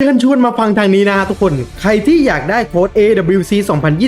เชิญชวนมาฟังทางนี้นะฮะทุกคน ใครที่อยากได้โค้ด AWC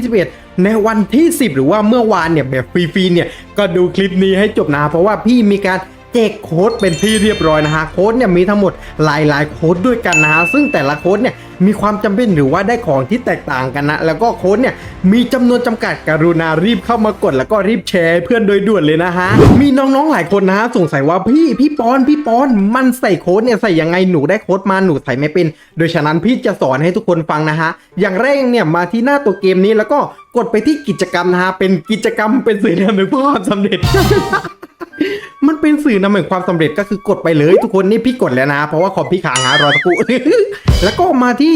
2021 ในวันที่ 10 หรือว่าเมื่อวานเนี่ยแบบฟรีๆเนี่ย ก็ดูคลิปนี้ให้จบนะ เพราะว่าพี่มีการแจกโค้ดเป็นที่เรียบร้อยนะฮะ โค้ดเนี่ยมีทั้งหมดหลายๆ โค้ดด้วยกันนะฮะ ซึ่งแต่ละโค้ดเนี่ย มีความจำเป็นหรือว่าได้ของที่แตกต่างกันนะ แล้วก็โค้ดเนี่ยมีจำนวนจำกัดกรุณารีบเข้ามากด แล้วก็รีบแชร์เพื่อนโดยด่วนเลยนะฮะ มีน้องๆหลายคนนะฮะสงสัยว่าพี่พี่ปอนพี่ปอนมันใส่โค้ดเนี่ยใส่ยังไงหนูได้โค้ดมาหนูใส่ไม่เป็น โดยฉะนั้นพี่จะสอนให้ทุกคนฟังนะฮะอย่างแรกเนี่ยมาที่หน้าตัวเกมนี้แล้วก็กดไปที่กิจกรรมนะฮะเป็นกิจกรรมเป็นสื่อนำถึงความสำเร็จ มันเป็นสื่อนำแห่งความสำเร็จก็คือกดไปเลย ทุกคนนี่พี่กดแล้วนะ เพราะว่าขอพี่ขางหารอสักกู แล้วก็มาที่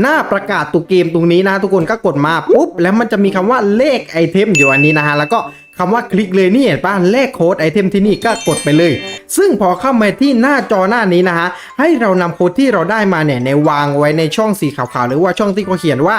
หน้าประกาศตัวเกมตรงนี้นะ ทุกคนก็กดมาปุ๊บแล้วมันจะมีคำว่าเลขไอเทมอยู่อันนี้นะฮะแล้วก็ คำว่าคลิกเลยนี่เห็นปะเลขโค้ดไอเทมที่นี่ก็กดไปเลย ซึ่งพอเข้ามาที่หน้าจอหน้านี้นะฮะ ให้เรานำโค้ดที่เราได้มาเนี่ยในวางไว้ในช่องสีขาวๆ หรือว่าช่องที่เขาเขียนว่า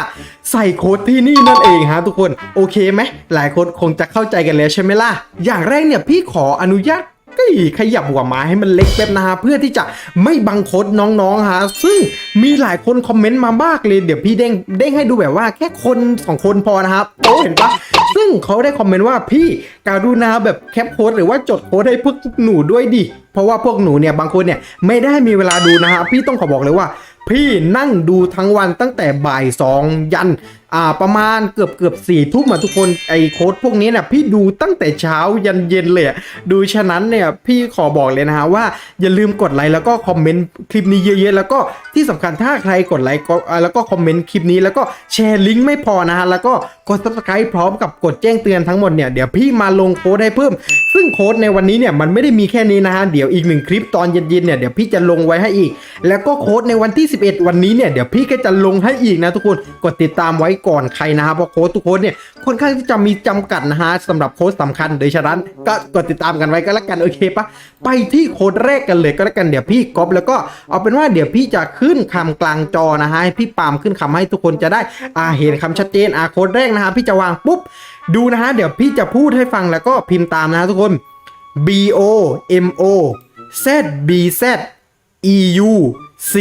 ใส่โค้ดที่นี่นั่นเองฮะทุกคน โอเคไหมหลายคนคงจะเข้าใจกันแล้วใช่ไหมล่ะ อย่างแรกเนี่ยพี่ขออนุญาต ก็ขยับหัวไม้ให้มันเล็กแป๊บนะฮะเพื่อที่จะไม่บังคดน้องๆฮะซึ่งมีหลายคนคอมเมนต์มามากเลยเดี๋ยวพี่เด้งเด้งให้ดูแบบว่าแค่คนสองคนพอนะครับโอ้เห็นปะซึ่งเขาได้คอมเมนต์ว่าพี่การุณาแบบแคปโค้ดหรือว่าจดโค้ดให้พวกหนูด้วยดิเพราะว่าพวกหนูเนี่ยบางคนเนี่ยไม่ได้มีเวลาดูนะฮะพี่ต้องขอบอกเลยว่า พี่นั่งดูทั้งวันตั้งแต่บ่ายสองยัน อ่าประมาณเกือบเกือบสี่ทุ่มอะทุกคนไอ้โค้ดพวกนี้เนี่ยพี่ดูตั้งแต่เช้ายันเย็นเลยดูฉะนั้นเนี่ยพี่ขอบอกเลยนะฮะว่าอย่าลืมกดไลค์แล้วก็คอมเมนต์คลิปนี้เยอะๆแล้วก็ที่สำคัญถ้าใครกดไลค์ก็แล้วก็คอมเมนต์คลิปนี้แล้วก็แชร์ลิงก์ไม่พอนะฮะแล้วก็กด subscribe พร้อมกับกดแจ้งเตือนทั้งหมดเนี่ยเดี๋ยวพี่มาลงโค้ดให้เพิ่ม ซึ่งโค้ดในวันนี้เนี่ยมันไม่ได้มีแค่นี้นะฮะเดี๋ยวอีกหนึ่งคลิปตอนเย็นๆเนี่ยเดี๋ยวพี่จะลงไว้ให้อีก แล้วก็โค้ดในวันที่ 11 วันนี้เนี่ยเดี๋ยวพี่ก็จะลงให้อีกนะทุกคนกดติดตามไว้ก่อนใครนะฮะเพราะโค้ดทุกโค้ดเนี่ยค่อนข้างที่จะมีจำกัดนะฮะสำหรับโค้ดสำคัญโดยฉะนั้นก็กดติดตามกันไว้ก็แล้วกันโอเคปะไปที่โค้ดแรกกันเลยก็แล้วกันเดี๋ยวพี่ก๊อปแล้วก็เอาเป็นว่าเดี๋ยวพี่จะขึ้นคำกลางจอนะฮะให้พี่ปามขึ้นคำให้ทุกคนจะได้อ่าเห็นคำชัดเจนอ่าโค้ดแรกนะฮะพี่จะวางปุ๊บดูนะฮะเดี๋ยวพี่จะพูดให้ฟังแล้วก็พิมพ์ตามนะฮะทุกคน B O M O Z B Z E U C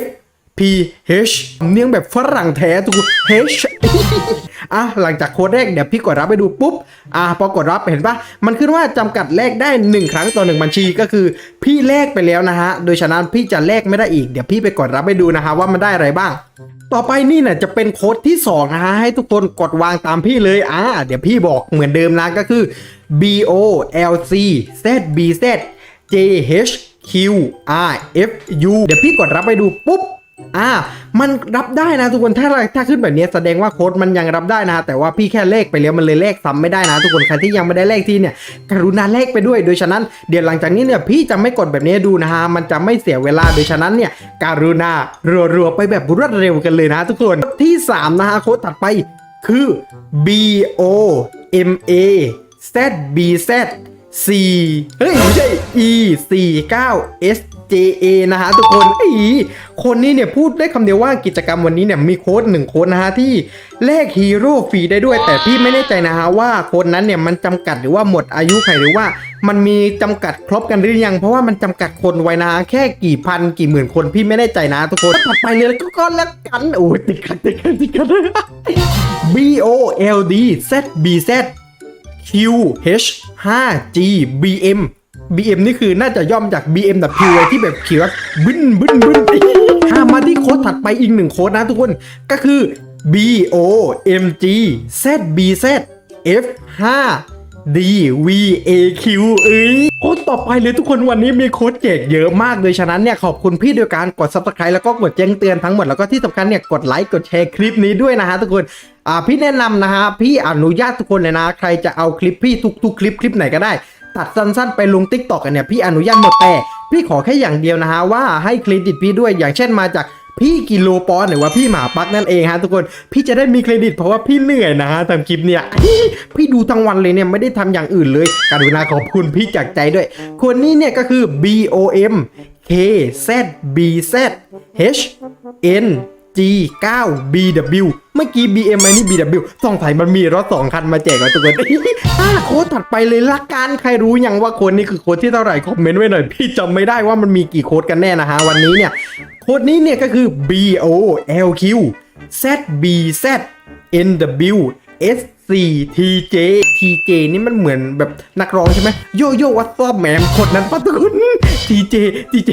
F P H เนียงแบบฝรั่งแท้ทุกคน H อะหลังจากโค้ดแรกเดี๋ยวพี่กดรับไปดูปุ๊บ อะพอกดรับเห็นปะมันขึ้นว่าจำกัดแลกได้ 1 ครั้งต่อ 1 บัญชีก็คือ พี่แลกไปแล้วนะฮะ โดยฉะนั้นพี่จะแลกไม่ได้อีก เดี๋ยวพี่ไปกดรับไปดูนะฮะว่ามันได้อะไรบ้างต่อไปนี่เนี่ยจะเป็นโค้ดที่2นะฮะให้ทุกคนกดวางตามพี่เลยอ่าเดี๋ยวพี่บอกเหมือนเดิมนะก็คือ B O L C Z B Z J H Q R F U เดี๋ยวพี่กดรับไปดูปุ๊บ อ่า มันรับได้นะทุกคนถ้าถ้าขึ้นแบบนี้แสดงว่าโค้ดมันยังรับได้นะ แต่ว่าพี่แค่เลขไปแล้วมันเลยเลขซ้ำไม่ได้นะ ทุกคนใครที่ยังไม่ได้เลขที่เนี่ย กรุณาเลขไปด้วย โดยฉะนั้นเดี๋ยวหลังจากนี้เนี่ยพี่จะไม่กดแบบนี้ดูนะฮะมันจะไม่เสียเวลาโดยฉะนั้นเนี่ยการุณารัวๆไปแบบรวดเร็วกันเลยนะ ทุกคนที่ 3 นะฮะโค้ดถัดไปคือ B O M A Z B Z C เฮ้ยไม่ใช่ E 4 9 S J A นะฮะทุกคนอีคนนี้เนี่ยพูดได้คำเดียวว่ากิจกรรมวันนี้เนี่ยมีโค้ดหนึ่งโค้ดนะฮะที่แลกฮีโร่ฟรีได้ด้วย แต่พี่ไม่แน่ใจนะฮะว่าโค้ดนั้นเนี่ยมันจำกัดหรือว่าหมดอายุใครหรือว่ามันมีจำกัดครบกันหรือยัง เพราะว่ามันจำกัดคนไว้นะฮะแค่กี่พันกี่หมื่นคนพี่ไม่แน่ใจนะทุกคนถัดไปเลยแล้วก็ก็แล้วกันโอ้ยติดกันติดกันติดกัน B O L D Z B Z Q H 5 G B M BM นี่คือน่าจะย่อมจาก BMW ไว้ที่แบบเขียวบึ้นบึ้นบึ้นถ้ามาที่โค้ดถัดไปอีกหนึ่งโค้ดนะทุกคนก็คือ B O M G Z B Z F 5 D V A Q เอ้ยโค้ดต่อไปเลยทุกคนวันนี้มีโค้ดแจกเยอะมากโดยฉะนั้นเนี่ยขอบคุณพี่โดยการกด subscribe แล้วก็กดแจ้งเตือนทั้งหมดแล้วก็ที่สำคัญเนี่ยกดไลค์กดแชร์คลิปนี้ด้วยนะฮะทุกคนอ่าพี่แนะนำนะฮะพี่อนุญาตทุกคนเลยนะ ใครจะเอาคลิปพี่ทุกๆคลิปคลิปไหนก็ได้ ตัดสั้นๆไปลงติ๊กตอกกันเนี่ยพี่อนุญาตหมดแต่พี่ขอแค่อย่างเดียวนะฮะว่าให้เครดิตพี่ด้วยอย่างเช่นมาจากพี่กิโลปอนหรือว่าพี่หมาปักนั่นเองฮะทุกคนพี่จะได้มีเครดิตเพราะว่าพี่เหนื่อยนะฮะทำคลิปเนี่ยพี่ดูทั้งวันเลยเนี่ยไม่ได้ทำอย่างอื่นเลยกรุณาขอบคุณพี่จากใจด้วย คนนี้เนี่ยก็คือ B O M K Z B Z H N G9BW เมื่อกี้ BM ไอ้นี่ BW สองสายมันมีรถสองคันมาแจกแล้วทุกคนอ่าโค้ดถัดไปเลยละกันใครรู้ยังว่าโค้ดนี้คือโค้ดที่เท่าไหร่คอมเมนต์ไว้หน่อย พี่จำไม่ได้ว่ามันมีกี่โค้ดกันแน่นะฮะ วันนี้เนี่ย โค้ดนี้เนี่ยก็คือ BOLQ ZBZ NW S4 TJ TJ นี่มันเหมือนแบบนักร้องใช่ไหมโยโย่วัตซอบแหมมคนนั้นปะทุกคน TJ TJ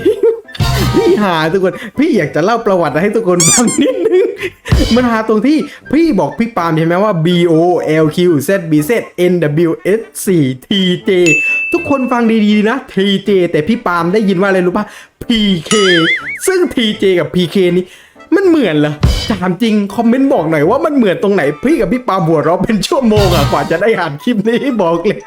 พี่หาทุกคนพี่อยากจะเล่าประวัติให้ทุกคนฟังนิดนึง มันหาตรงที่พี่บอกพี่ปาล์มใช่ไหมว่า B O L Q Z B Z N W S 4 T J ทุกคนฟังดีๆนะ T J แต่พี่ปาล์มได้ยินว่าอะไรรู้ป่ะ P K ซึ่ง T J กับ P K นี้มันเหมือนเหรอถามจริง คอมเมนต์บอกหน่อยว่ามันเหมือนตรงไหนพี่กับพี่ปามหัวเราเป็นชั่วโมงอะกว่าจะได้อ่านคลิปนี้บอกเลย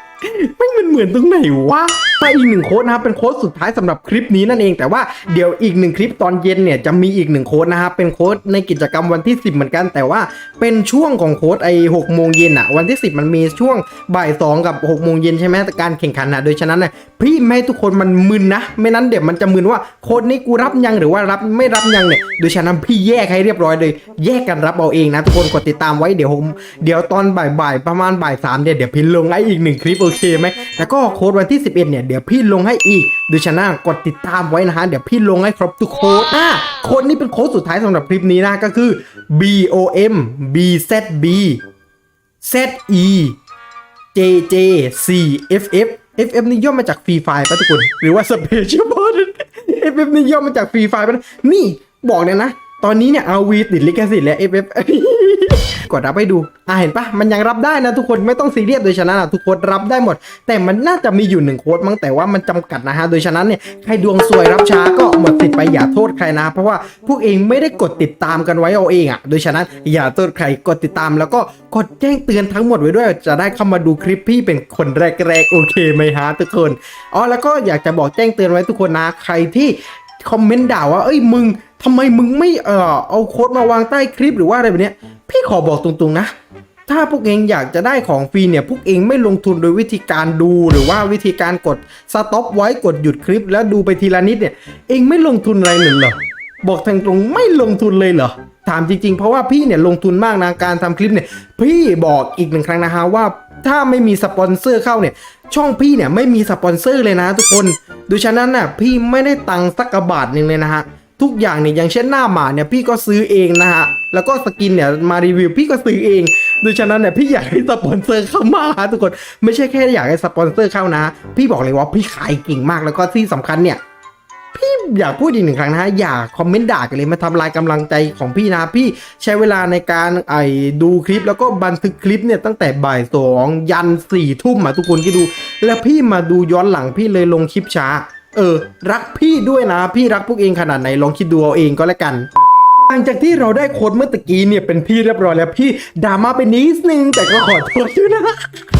ไม่มันเหมือนตรงไหนวะไปอีกหนึ่งโค้ดนะครับเป็นโค้ดสุดท้ายสำหรับคลิปนี้นั่นเองแต่ว่าเดี๋ยวอีกหนึ่งคลิปตอนเย็นเนี่ยจะมีอีกหนึ่งโค้ดนะครับเป็นโค้ดในกิจกรรมวันที่ 10 เหมือนกัน แต่ว่าเป็นช่วงของโค้ดไอ้หกโมงเย็นอะวันที่ 10 มันมีช่วงบ่ายสองกับ6โมงเย็นใช่ไหมแต่การแข่งขันอะโดยฉะนั้นเนี่ยพี่ไม่ให้ทุกคนมันมึนนะ ไม่นั้นเดี๋ยวมันจะมึนว่าโค้ดนี้กูรับยังหรือว่ารับไม่รับยังเนี่ยโดยฉะนั้นพี่แยกให้เรียบร้อยเลย แยกกันรับเอาเองนะทุกคนกดติดตามไว้เดี๋ยวผมเดี๋ยวตอนบ่ายๆประมาณบ่ายสามเนี่ยเดี๋ยวพี่ลงให้อีกหนึ่งคลิปโอเคไหมแล้วก็โค้ดวันที่ 11 เนี่ย เดี๋ยวพี่ลงให้อีกดยฉะนั้นกดติดตามไว้นะฮะ เดี๋ยวพี่ลงให้ครบทุกโค้ดอะโค้ดนี้เป็นโค้ดสุดท้ายสำหรับคลิปนี้นะก็คือ B O M B Z B Z E J J C F F F F นี่ย่อมาจากฟรีไฟล์ป่ะทุกคน หรือว่า Special b o d F F นี่ย่อมาจากฟรีไฟล์ป่ะนะนี่บอกเลยนะ ตอนนี้เนี่ยเอาวีติดลิขสิทธิ์แล้ว F F กดรับให้ดู อ่าเห็นปะมันยังรับได้นะทุกคนไม่ต้องซีเรียสโดยฉะนั้นอะทุกคนรับได้หมด แต่มันน่าจะมีอยู่หนึ่งโค้ดมั้งแต่ว่ามันจำกัดนะฮะโดยฉะนั้นเนี่ยใครดวงซวยรับช้าก็หมดสิทธิ์ไปอย่าโทษใครนะ เพราะว่าพวกเองไม่ได้กดติดตามกันไว้เอาเองอะโดยฉะนั้นอย่าโทษใครกดติดตามแล้วก็กดแจ้งเตือนทั้งหมดไว้ด้วย จะได้เข้ามาดูคลิปพี่เป็นคนแรกๆโอเคไหมฮะทุกคนอ๋อแล้วก็อยากจะบอกแจ้งเตือนไว้ทุกคนนะใครที่คอมเมนต์ด่าว่าเอ้ยมึงทำไมมึงไม่เอ่อเอาโค้ดมาวางใต้คลิปหรือว่าอะไรแบบเนี้ย พี่ขอบอกตรงๆนะ ถ้าพวกเองอยากจะได้ของฟรีเนี่ย พวกเองไม่ลงทุนโดยวิธีการดูหรือว่าวิธีการกดสต็อปไว้กดหยุดคลิป แล้วดูไปทีละนิดเนี่ย เองไม่ลงทุนอะไรเลยเหรอบอกทางตรงไม่ลงทุนเลยเหรอถามจริงๆ เพราะว่าพี่เนี่ยลงทุนมากนะการทำคลิปเนี่ย พี่บอกอีกหนึ่งครั้งนะฮะว่าถ้าไม่มีสปอนเซอร์เข้าเนี่ย ช่องพี่เนี่ยไม่มีสปอนเซอร์เลยนะทุกคนดยฉะนั้นน่ะพี่ไม่ได้ตังค์สักกระบาทหนึ่งเลยนะฮะ ทุกอย่างเนี่ยอย่างเช่นหน้าหมาเนี่ยพี่ก็ซื้อเองนะฮะแล้วก็สกินเนี่ยมารีวิวพี่ก็ซื้อเองดยฉะนั้นเนี่ยพี่อยากให้สปอนเซอร์เข้ามาฮะทุกคนไม่ใช่แค่อยากให้สปอนเซอร์เข้านะ พี่บอกเลยว่าพี่ขายเก่งมากแล้วก็ที่สำคัญเนี่ยพี่อยากพูดอีกหนึ่งครั้งนะฮะอย่าคอมเมนต์ด่ากันเลยมาทำลายกำลังใจของพี่นะ พี่ใช้เวลาในการไอ้ดูคลิป แล้วก็บันทึกคลิปเนี่ยตั้งแต่บ่ายสองยันสี่ทุ่มอะทุกคนคิดดู แล้วพี่มาดูย้อนหลังพี่เลยลงคลิปช้า เออ รักพี่ด้วยนะ พี่รักพวกเองขนาดไหนลองคิดดูเอาเองก็แล้วกัน ลังจากที่เราได้โค้ดเมื่อตะกี้เนี่ยเป็นที่เรียบร้อยแล้วพี่ดราม่าไปนิดนึงแต่ก็ขอโทษด้วยนะ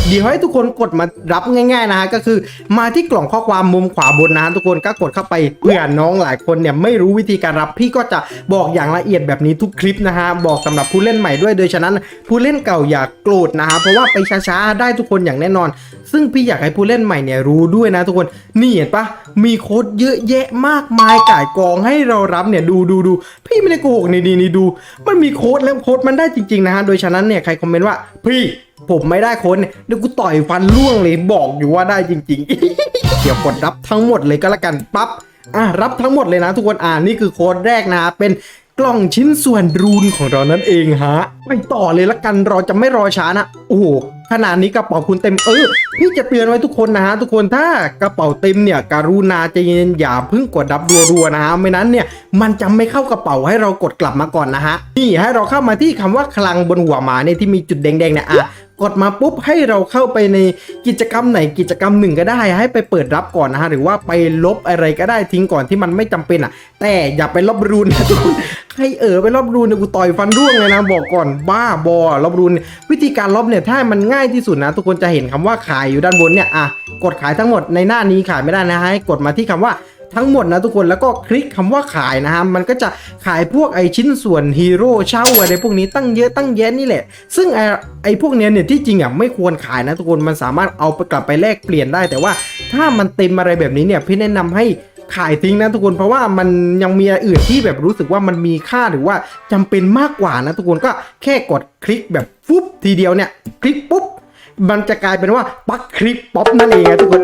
เดี๋ยวให้ทุกคนกดมารับง่าย ๆนะฮะก็คือมาที่กล่องข้อความมุมขวาบนนะฮะทุกคนก็กดเข้าไปเพื่อน้องหลายคนเนี่ยไม่รู้วิธีการรับพี่ก็จะบอกอย่างละเอียดแบบนี้ทุกคลิปนะฮะบอกสำหรับผู้เล่นใหม่ด้วยโดยฉะนั้นผู้เล่นเก่าอย่าโกรธนะฮะเพราะว่าไปช้าๆได้ทุกคนอย่างแน่นอน ซึ่งพี่อยากให้ผู้เล่นใหม่เนี่ยรู้ด้วยนะทุกคนนี่เห็นปะมีโค้ดเยอะแยะมากมายก่ายกองให้เรารับเนี่ยดูดูดูพี่ไม่ได้โกหกนี่ดีนี่ดู มันมีโค้ดแล้วโค้ดมันได้จริงๆนะฮะ โดยฉะนั้นเนี่ยใครคอมเมนต์ว่า พี่ผมไม่ได้โค้ดเนี่ยเดี๋ยวกูต่อยฟันล่วงเลยบอกอยู่ว่าได้จริง ๆ เดี๋ยวกดรับทั้งหมดเลยก็แล้วกันปั๊บอะรับทั้งหมดเลยนะทุกคนอ่านี่คือโค้ดแรกนะเป็นกล่องชิ้นส่วนรูนของเรานั่นเองฮะ ไปต่อเลยละกันเราจะไม่รอช้านะ โอ้โห ขนาดนี้กระเป๋าคุณเต็มเออพี่จะเตือนไว้ทุกคนนะฮะทุกคนถ้ากระเป๋าเต็มเนี่ยการุณาใจเย็นอย่าเพิ่งกดดับรัวๆนะฮะไม่นั้นเนี่ยมันจะไม่เข้ากระเป๋าให้เรากดกลับมาก่อนนะฮะนี่ให้เราเข้ามาที่คำว่าคลังบนหัวหมาเนี่ยที่มีจุดแดงๆเนี่ยอะ กดมาปุ๊บให้เราเข้าไปในกิจกรรมไหนกิจกรรมหนึ่งก็ได้ ให้ไปเปิดรับก่อนนะฮะหรือว่าไปลบอะไรก็ได้ทิ้งก่อนที่มันไม่จำเป็นอะ แต่อย่าไปลบรูนนะทุกคนใครเออไปลบรูนเนี่ยกูต่อยฟันร่วงเลยนะบอกก่อนบ้าบอลบรูนวิธีการลบเนี่ยถ้ามันง่ายที่สุดนะ ทุกคนจะเห็นคำว่าขายอยู่ด้านบนเนี่ยอะกดขายทั้งหมดในหน้านี้ขายไม่ได้นะให้กดมาที่คำว่า ทั้งหมดนะทุกคนแล้วก็คลิกคำว่าขายนะฮะมันก็จะขายพวกไอชิ้นส่วนฮีโร่เช่าอะไรพวกนี้ตั้งเยอะตั้งแยะนี่แหละ ซึ่งไอไอพวกเนี้ยเนี่ยที่จริงอะไม่ควรขายนะทุกคนมันสามารถเอาไปกลับไปแลกเปลี่ยนได้ แต่ว่าถ้ามันเต็มอะไรแบบนี้เนี่ยพี่แนะนำให้ขายทิ้งนะทุกคนเพราะว่ามันยังมีอื่นที่แบบรู้สึกว่ามันมีค่าหรือว่าจำเป็นมากกว่านะทุกคนก็แค่กดคลิกแบบฟุบทีเดียวเนี่ย คลิกปุ๊บ มันจะกลายเป็นว่าปักคลิกป๊อปนั่นเองนะทุกคน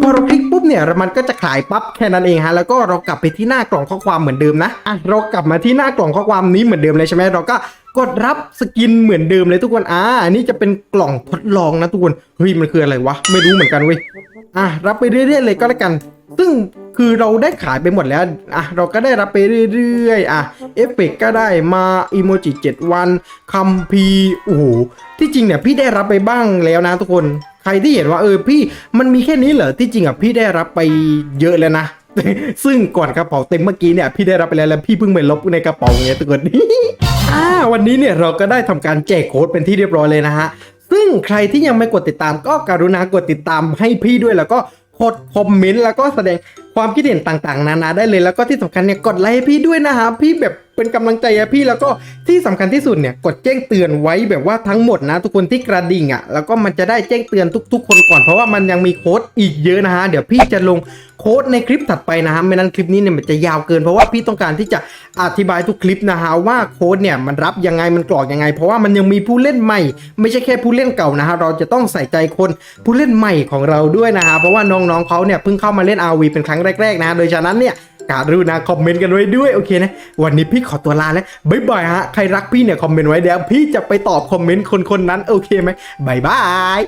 พอเราคลิกปุ๊บเนี่ยมันก็จะขายปั๊บแค่นั้นเองฮะแล้วก็เรากลับไปที่หน้ากล่องข้อความเหมือนเดิมนะอะเรากลับมาที่หน้ากล่องข้อความนี้เหมือนเดิมเลยใช่ไหมเราก็กดรับสกินเหมือนเดิมเลยทุกคนอ่าอันนี้จะเป็นกล่องทดลองนะทุกคนเฮ้ยมันคืออะไรวะไม่รู้เหมือนกันเว้ยอะรับไปเรื่อยๆเลยก็แล้วกันซึ่งคือเราได้ขายไปหมดแล้วอะเราก็ได้รับไปเรื่อยๆอะเอฟเฟกต์ก็ได้มาอีโมจิ7วันคัมพีโอ้โหที่จริงเนี่ยพี่ได้รับไปบ้างแล้วนะทุกคนใครที่เห็นว่าเออพี่มันมีแค่นี้เหรอที่จริงอะพี่ได้รับไปเยอะแล้วนะซึ่งก่อนกระเป๋าเต็มเมื่อกี้เนี่ยพี่ได้รับไปแล้วแล้วพี่เพิ่งไปลบในกระเป๋าไงทุกคนอ่าวันนี้เนี่ยเราก็ได้ทำการแจกโค้ดเป็นที่เรียบร้อยเลยนะฮะซึ่งใครที่ยังไม่กดติดตามก็กรุณากดติดตามให้พี่ด้วยแล้วก็ กดคอมเมนต์แล้วก็แสดงความคิดเห็นต่างๆ นานาได้เลยแล้วก็ที่สำคัญเนี่ยกดไลค์ให้พี่ด้วยนะฮะพี่แบบ เป็นกำลังใจให้พี่แล้วก็ที่สำคัญที่สุดเนี่ยกดแจ้งเตือนไว้แบบว่าทั้งหมดนะ ทุกคนที่กระดิ่งอะแล้วก็มันจะได้แจ้งเตือนทุก ๆ คนก่อนเพราะว่ามันยังมีโค้ดอีกเยอะนะฮะเดี๋ยวพี่จะลงโค้ดในคลิปถัดไปนะฮะไม่นั้นคลิปนี้เนี่ยมันจะยาวเกิน เพราะว่าพี่ต้องการที่จะอธิบายทุกคลิปนะฮะว่าโค้ดเนี่ยมันรับยังไงมันกรอกยังไง เพราะว่ามันยังมีผู้เล่นใหม่ ไม่ใช่แค่ผู้เล่นเก่านะฮะเราจะต้องใส่ใจคนผู้เล่นใหม่ของเราด้วยนะฮะเพราะว่าน้องๆเขาเนี่ยเพิ่งเข้ามาเล่น RV เป็นครั้งแรกๆนะโดยฉะนั้นเนี่ย การุณาคอมเมนต์กันไว้ด้วยโอเคนะ วันนี้พี่ขอตัวลาแล้วบ๊ายบายฮะ ใครรักพี่เนี่ยคอมเมนต์ไว้เดี๋ยวพี่จะไปตอบคอมเมนต์คนๆนั้นโอเคไหมบ๊ายบาย